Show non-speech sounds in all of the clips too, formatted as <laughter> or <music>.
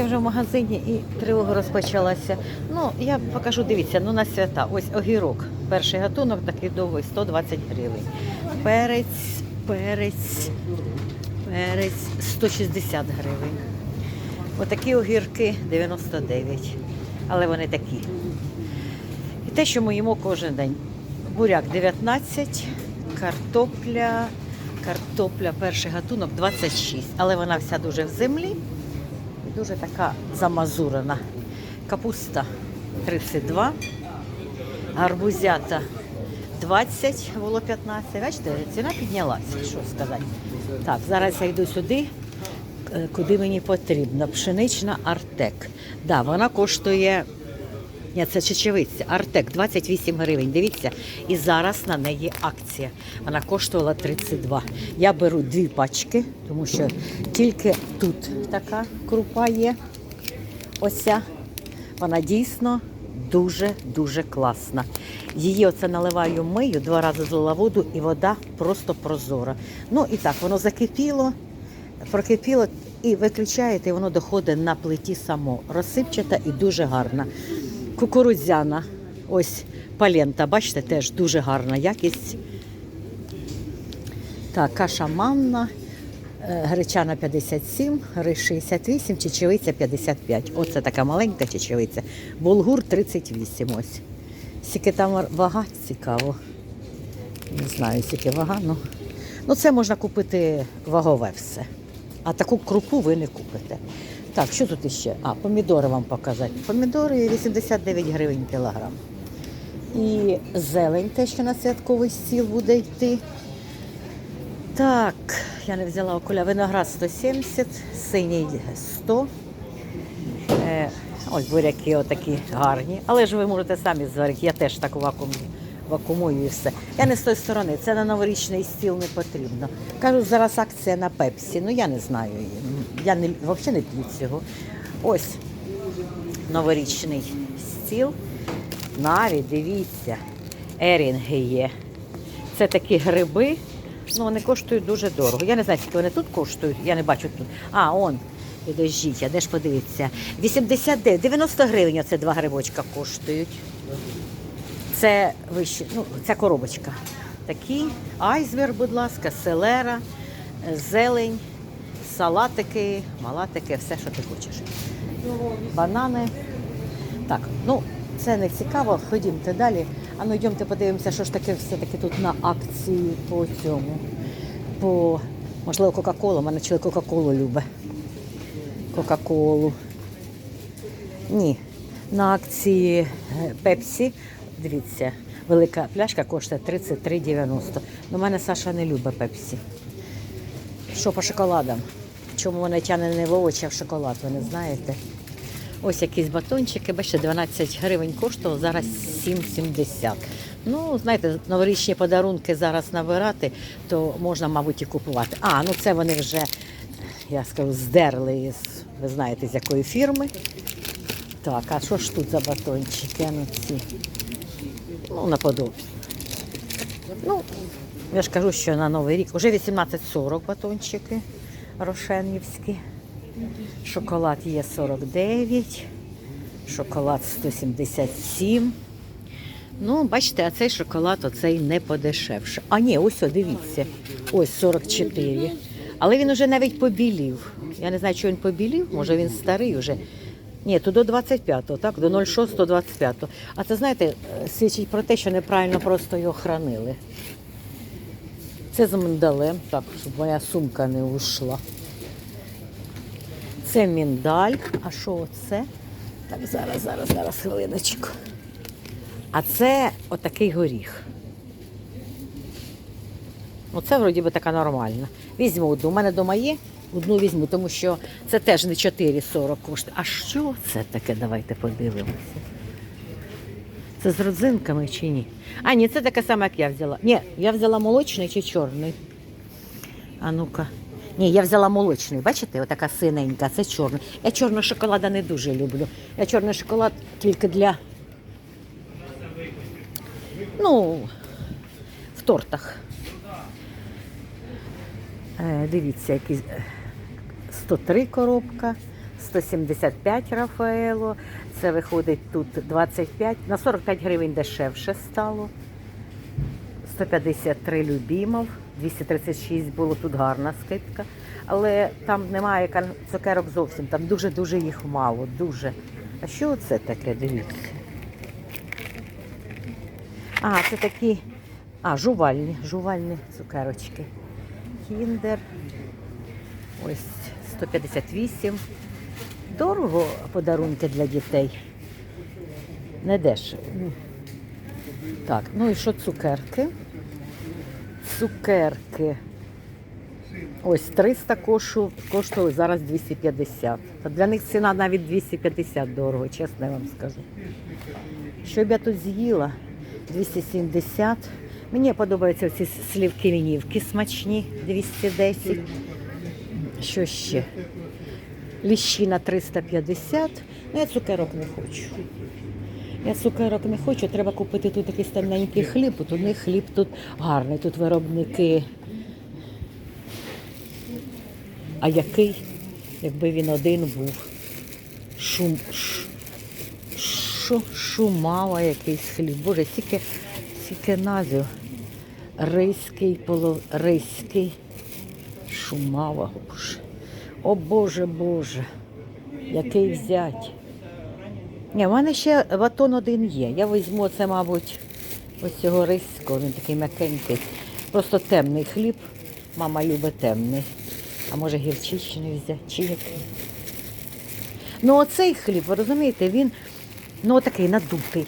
Я вже в магазині і тривога розпочалася. Ну, я покажу, дивіться, ну на свята. Ось огірок. Перший гатунок такий довгий 120 гривень. Перець, перець, перець 160 гривень. Отакі огірки 99. Але вони такі. І те, що ми їмо кожен день. Буряк 19, картопля, картопля, перший гатунок 26. Але вона вся дуже в землі дуже така замазурена. Капуста 32, гарбузята 20, було 15. Бачите, ціна піднялася, що сказати. Так, зараз я йду сюди, е, куди мені потрібно. Пшенична Артек. Да, вона коштує. Ні, це чечевиця. Артек 28 гривень. Дивіться, і зараз на неї акція. Вона коштувала 32. Я беру дві пачки, тому що тільки тут така крупа є. Оця. Вона дійсно дуже-дуже класна. Її оце наливаю мию, два рази злила воду, і вода просто прозора. Ну і так, воно закипіло, прокипіло і виключаєте, і воно доходить на плиті само. Розсипчата і дуже гарна. Кукурудзяна, ось палента, бачите, теж дуже гарна якість. Так, каша манна, е, гречана 57, рис 68, чечевиця 55. Оце така маленька чечевиця. Булгур 38 ось. Скільки там вага, цікаво. Не знаю, скільки вага, ну. Ну це можна купити вагове все. А таку крупу ви не купите. Так, що тут іще? А, помідори вам показати. Помідори 89 гривень кілограм. І зелень, те, що на святковий стіл буде йти. Так, я не взяла окуля. Виноград 170, синій 100. Е, ось буряки отакі гарні. Але ж ви можете самі зварити. Я теж так вакуумую, вакуумую і все. Я не з тої сторони, це на новорічний стіл не потрібно. Кажуть, зараз акція на пепсі. Ну я не знаю. її. Я не, взагалі не п'ю цього. Ось новорічний стіл. Навіть дивіться, ерінги є. Це такі гриби. Ну, вони коштують дуже дорого. Я не знаю, скільки вони тут коштують. Я не бачу тут. А, он. Підождіть, а де ж подивіться? 89, 90 гривень оце два грибочка коштують. Це вище, ну, ця коробочка. Такі, айсберг, будь ласка, селера, зелень, салатики, малатики, все, що ти хочеш. Банани. Так, ну це не цікаво. Ходімте далі. А ну йдемте подивимося, що ж таке все-таки тут на акції по цьому. По, можливо, Кока-Кола. Мене чоловік Кока-Колу любить. Кока-Колу. Ні. На акції е, Пепсі, дивіться, велика пляшка коштує 33,90. Ну, мене Саша не любить Пепсі. Що по шоколадам? Чому вона тягне не в овочі, а в шоколад, ви не знаєте? Ось якісь батончики, бачите, 12 гривень коштувало, зараз 7,70. Ну, знаєте, новорічні подарунки зараз набирати, то можна, мабуть, і купувати. А, ну це вони вже, я скажу, здерли із, ви знаєте, з якої фірми. Так, а що ж тут за батончики? Ну, ці. Ну, наподобі. Ну, я ж кажу, що на Новий рік вже 18,40 батончики рошенівські. Шоколад є 49, шоколад 177. Ну, бачите, а цей шоколад оцей не подешевше. А ні, ось о, дивіться. Ось 44. Але він уже навіть побілів. Я не знаю, що він побілів, може він старий вже. Ні, то до 25-го, так, до 06 до 25 А це, знаєте, е, свідчить про те, що неправильно просто його хранили. Це з миндалем, так, щоб моя сумка не ушла. Це міндаль. А що оце? Так, зараз, зараз, зараз, хвилиночку. А це отакий горіх. Оце вроді би така нормальна. Візьму одну. У мене вдома є, одну візьму, тому що це теж не 4,40 коштує. А що це таке? Давайте подивимося. Це з родзинками чи ні? А, ні, це таке саме, як я взяла. Ні, я взяла молочний чи чорний. А ну-ка. Ні, я взяла молочний, бачите, отака синенька, це чорний. Я чорного шоколада не дуже люблю. Я чорний шоколад тільки для. Ну, в тортах. Е, дивіться, е, 103 коробка, 175 Рафаело. Це виходить тут 25. На 45 гривень дешевше стало. 153 Любімов, 236 було тут гарна скидка. Але там немає цукерок зовсім, там дуже-дуже їх мало, дуже. А що це таке, дивіться? А, це такі, а, жувальні, жувальні цукерочки. Кіндер. Ось 158. Дорого подарунки для дітей. Не дешево. Так, ну і що цукерки? Цукерки. Ось 300 кошу, коштує зараз 250. Та для них ціна навіть 250 дорого, чесно я вам скажу. Що б я тут з'їла? 270. Мені подобаються ці слівки лінівки смачні, 210. Що ще? Ліщина 350. Ну, я цукерок не хочу. Я цукерок не хочу, треба купити тут якийсь тоненький хліб. От у них хліб тут гарний, тут виробники. А який, якби він один був? Шум. ш- шумава якийсь хліб. Боже, стільки, стільки назв. Ризький, поло. Шумава. Боже. О Боже, Боже. Який взять. Ні, в мене ще батон один є. Я візьму це, мабуть, ось цього ризького, він такий м'якенький. Просто темний хліб. Мама любить темний. А може гірчичний взяти, чи який. Ну оцей хліб, ви розумієте, він ну такий надутий.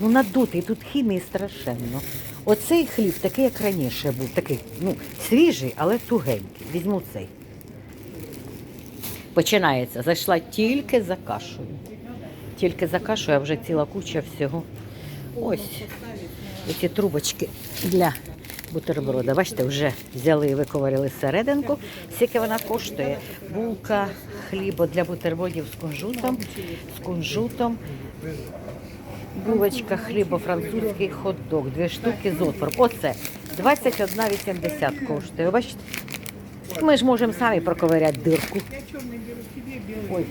Ну надутий, тут хімії страшенно. Оцей хліб такий, як раніше був, такий, ну, свіжий, але тугенький. Візьму цей. Починається. Зайшла тільки за кашею. Тільки за кашею, а вже ціла куча всього. Ось ці трубочки для бутерброда. Бачите, вже взяли і виковарили серединку. Скільки вона коштує? Булка хліба для бутербродів з кунжутом, з кунжутом. Булочка хліба французький хот-дог. Дві штуки з отвором. Оце 21,80 коштує. Ви Бачите? Ми ж можемо самі проковиряти дирку. Ой.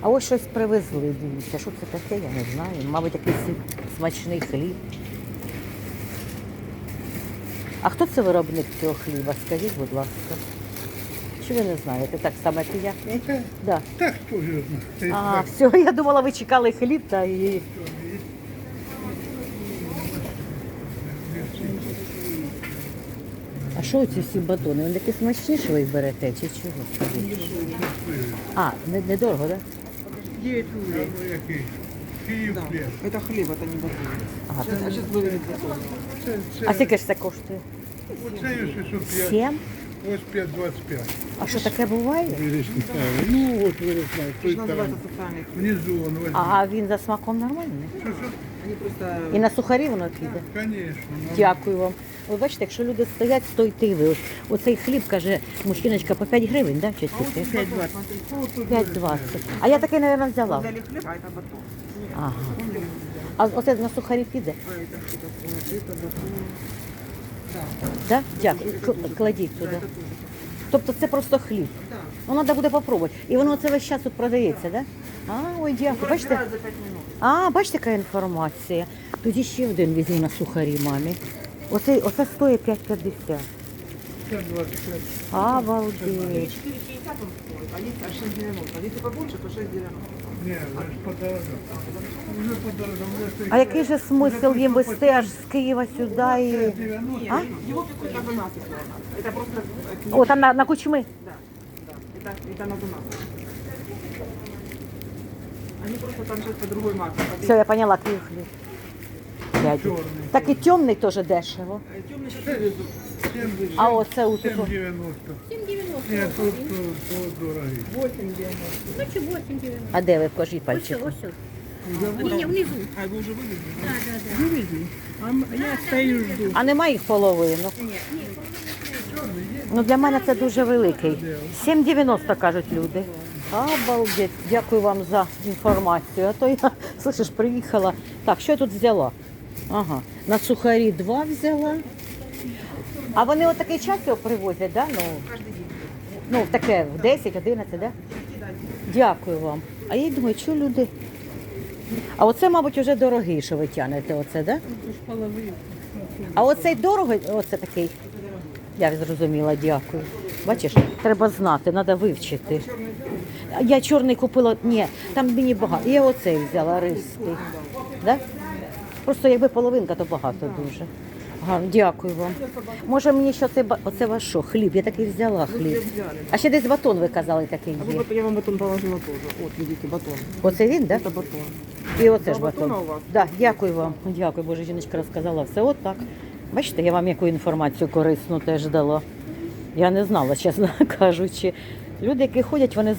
А ось щось привезли, дивіться. Що це таке, я не знаю. Мабуть, якийсь смачний хліб. А хто це виробник цього хліба? Скажіть, будь ласка. Чи ви не знаєте? Так само, як і я? Оце? Да. Так хто знає. А, все, я думала, ви чекали хліб та і. що ці всі батони? Вони такі смачні, що ви їх берете, чи чого? Скажіть? А, не, недорого, так? Да? Є чули, ну який. Київ хліб. Это хлеб, это не батон. Ага. Сейчас, а сейчас выведет батон. Це, це, А скільки ж це коштує? Оце є 605. Сім? Ось 5,25. А що таке буває? Ну, от ви знаєте, той Это называется там. социальный. Внизу он возьме. А він за смаком нормальний. Що, що? Они просто... І на сухарі воно піде. Конечно. ну, Дякую вам. Ви бачите, якщо люди стоять, стойте і ви. Ось Оцей хліб, каже, мужчиночка, по 5 гривень, да, чи скільки? 5,20. 5,20. А я такий, мабуть, взяла. Взяли хлеб, а это батон. Ага. А оце на сухарі піде? А это что такое? Это батон. Да? Дякую. К- Кладіть туди. Тобто це просто хліб. Да. Ну, треба буде попробувати. І воно це весь час тут продається, да? А, ой, дякую. Бачите? Разбирают за 5 минут. А, бачите, яка інформація. Тоді ще один візьму на сухарі мамі. Оце, оце стоїть 5,50. 5,25. Обалдеть. 4,50 он стоит, а есть а 6,90. Если побольше, то 6,90. Ні, вже ж подорожав. Вже подорожав. вже стоїть. А який же смисл їм вести аж з Києва сюди і. 90. А? Его пекут как бы насыпь. Это просто... э, О, там на, на кучми. Да, да. Это, это на нас. Они просто там сейчас по другой марке. Все, я поняла, який хліб. П'ять. Чорний. Так і темний теж дешево. Темный сейчас привезут. 70, А оце у тут. 7,90. 7,90. Ні, тут, тут, тут дорогі. 8,90. А де ви покажіть пальчиком? Не, внизу. А вы уже вывезли? Я стою жду. А нема їх половинок? Ну для мене це дуже великий. 7,90 кажуть люди. Обалдеть. Дякую вам за інформацію. А то я, <laughs> слышиш, приїхала. Так, що я тут взяла? Ага. На сухарі два взяла. А вони от такий час його привозять, да? Ну, ну в таке в 10, 11, да? Дякую вам. А я й думаю, що люди. А оце, мабуть, вже дорогий, що ви тянете, оце, да? А оцей дорогий, оце такий. Я зрозуміла, дякую. Бачиш, треба знати, треба вивчити. Я чорний купила, ні, там мені багато. Я оцей взяла ристий. Да? Просто якби половинка, то багато дуже. Гарно, дякую вам. Може мені що це оце ваш що, хліб? Я такий взяла хліб. А ще десь батон ви казали такий є. я вам батон положила тоже. Вот, видите, батон. Оце він, так? Да? Это батон. І оце ж батон. Да, дякую вам. Дякую, Боже, жіночка розказала все отак. Бачите, я вам яку інформацію корисну теж дала. Я не знала, чесно <laughs> кажучи. Люди, які ходять, вони.